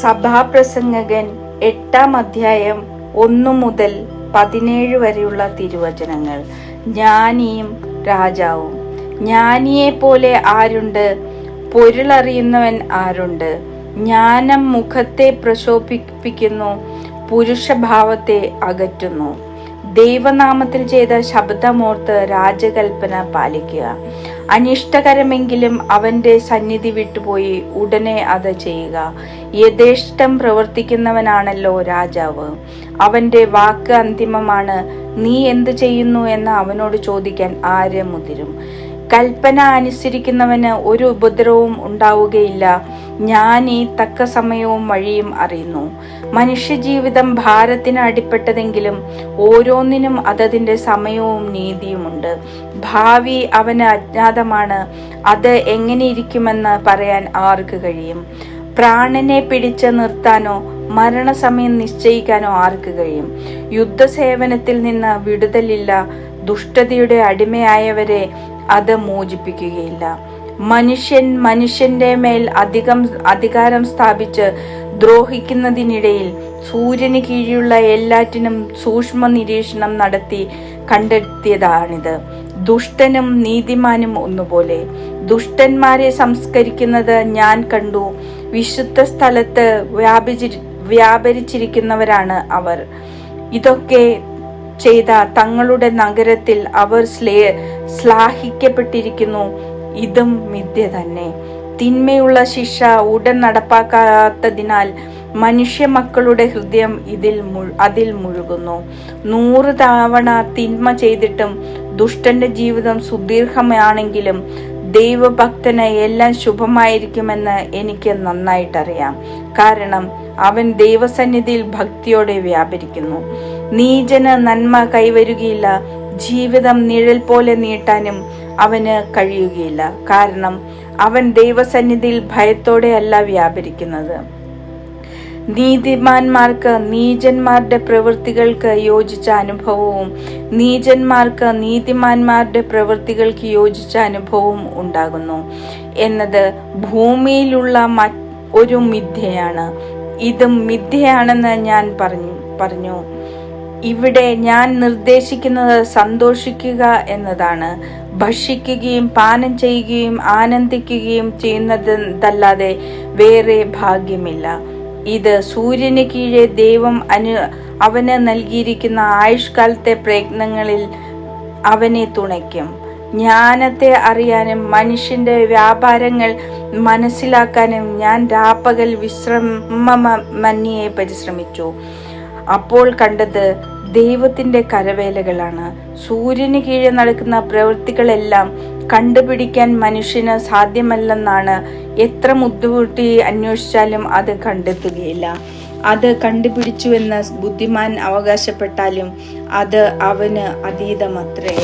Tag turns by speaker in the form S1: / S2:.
S1: സഭാപ്രസംഗകൻ എട്ടാം അധ്യായം ഒന്നു മുതൽ പതിനേഴ് വരെയുള്ള തിരുവചനങ്ങൾ. ജ്ഞാനിയും രാജാവും. ജ്ഞാനിയെ പോലെ ആരുണ്ട്? പൊരുളറിയുന്നവൻ ആരുണ്ട്? ജ്ഞാനം മുഖത്തെ പ്രശോഭിപ്പിക്കുന്നു പുരുഷഭാവത്തെ അകറ്റുന്നു. ദൈവനാമത്തിൽ ചെയ്ത ശബ്ദമോർത്ത് രാജകൽപ്പന പാലിക്കുക. അനിഷ്ടകരമെങ്കിലും അവന്റെ സന്നിധി വിട്ടുപോയി ഉടനെ അത് ചെയ്യുക. യഥേഷ്ടം പ്രവർത്തിക്കുന്നവനാണല്ലോ രാജാവ്. അവന്റെ വാക്ക് അന്തിമമാണ്. നീ എന്ത് ചെയ്യുന്നു എന്ന് അവനോട് ചോദിക്കാൻ ആരെ മുതിരും. കൽപ്പന അനുസരിക്കുന്നവന് ഒരു ഉപദ്രവവും ഉണ്ടാവുകയില്ല. ഞാൻ ഈ തക്ക സമയവും വഴിയും അറിയുന്നു. മനുഷ്യജീവിതം ഭാരത്തിന് അടിപ്പെട്ടതെങ്കിലും ഓരോന്നിനും അതതിന്റെ സമയവും നീതിയുമുണ്ട്. ഭാവി അവന് അജ്ഞാതമാണ്. അത് എങ്ങനെയിരിക്കുമെന്ന് പറയാൻ ആർക്ക് കഴിയും? പ്രാണനെ പിടിച്ച് നിർത്താനോ മരണസമയം നിശ്ചയിക്കാനോ ആർക്ക് കഴിയും? യുദ്ധസേവനത്തിൽ നിന്ന് വിടുതലില്ല. ദുഷ്ടതയുടെ അടിമയായവരെ അത് മോചിപ്പിക്കുകയില്ല. മനുഷ്യൻ മനുഷ്യന്റെ മേൽ അധികം അധികാരം സ്ഥാപിച്ച് ദ്രോഹിക്കുന്നതിനിടയിൽ സൂര്യന് കീഴിലുള്ള എല്ലാറ്റിനും സൂക്ഷ്മ നിരീക്ഷണം നടത്തി കണ്ടെത്തിയതാണിത്. ദുഷ്ടനും നീതിമാനും ഒന്നുപോലെ. ദുഷ്ടന്മാരെ സംസ്കരിക്കുന്നത് ഞാൻ കണ്ടു. വിശുദ്ധ സ്ഥലത്ത് വ്യാപിച്ചി വ്യാപരിച്ചിരിക്കുന്നവരാണ് അവർ. ഇതൊക്കെ ചെയ്ത തങ്ങളുടെ നഗരത്തിൽ അവർ സ്ലേ ശ്ലാഹിക്കപ്പെട്ടിരിക്കുന്നു ഇതും മിഥ്യ തന്നെ. തിന്മയുള്ള ശിക്ഷ ഉടൻ നടപ്പാക്കാത്തതിനാൽ മനുഷ്യ മക്കളുടെ ഹൃദയം ഇതിൽ അതിൽ മുഴുകുന്നു. നൂറ് തവണ തിന്മ ചെയ്തിട്ടും ദുഷ്ടന്റെ ജീവിതം സുദീർഘമാണെങ്കിലും ദൈവഭക്തന് എല്ലാം ശുഭമായിരിക്കുമെന്ന് എനിക്ക് നന്നായിട്ടറിയാം. കാരണം അവൻ ദൈവസന്നിധിയിൽ ഭക്തിയോടെ വ്യാപരിക്കുന്നു. നീചന് നന്മ കൈവരുകയില്ല. ജീവിതം നിഴൽ പോലെ നീട്ടാനും അവന് കഴിയുകയില്ല. കാരണം അവൻ ദൈവസന്നിധിയിൽ ഭയത്തോടെ അല്ല വ്യാപരിക്കുന്നത്. നീതിമാന്മാർക്ക് നീചന്മാരുടെ പ്രവൃത്തികൾക്ക് യോജിച്ച അനുഭവവും നീചന്മാർക്ക് നീതിമാന്മാരുടെ പ്രവൃത്തികൾക്ക് യോജിച്ച അനുഭവവും ഉണ്ടാകുന്നു. എന്നത് ഭൂമിയിലുള്ള ഒരു മിഥ്യയാണ്. ഇതും മിഥ്യയാണെന്ന് ഞാൻ പറഞ്ഞു പറഞ്ഞു. ഇവിടെ ഞാൻ നിർദ്ദേശിക്കുന്നത് സന്തോഷിക്കുക എന്നതാണ്. ഭക്ഷിക്കുകയും പാനം ചെയ്യുകയും ആനന്ദിക്കുകയും ചെയ്യുന്നതല്ലാതെ വേറെ ഭാഗ്യമില്ല. ഇത് സൂര്യന് കീഴെ ദൈവം അനു അവന് നൽകിയിരിക്കുന്ന ആയുഷ്കാലത്തെ പ്രയത്നങ്ങളിൽ അവനെ തുണയ്ക്കും. ജ്ഞാനത്തെ അറിയാനും മനുഷ്യന്റെ വ്യാപാരങ്ങൾ മനസ്സിലാക്കാനും ഞാൻ രാപ്പകൽ വിശ്രമമന്യെ പരിശ്രമിച്ചു. അപ്പോൾ കണ്ടത് ദൈവത്തിന്റെ കരവേലകളാണ്. സൂര്യന് കീഴെ നടക്കുന്ന പ്രവൃത്തികളെല്ലാം കണ്ടുപിടിക്കാൻ മനുഷ്യന് സാധ്യമല്ലെന്നാണ് എത്ര മുദ്ദുകൂട്ടി അന്വേഷിച്ചാലും അത് കണ്ടെത്തുകയില്ല. അത് കണ്ടുപിടിച്ചുവെന്ന് ബുദ്ധിമാൻ അവകാശപ്പെട്ടാലും അത് അവന് അതീതമത്രേ.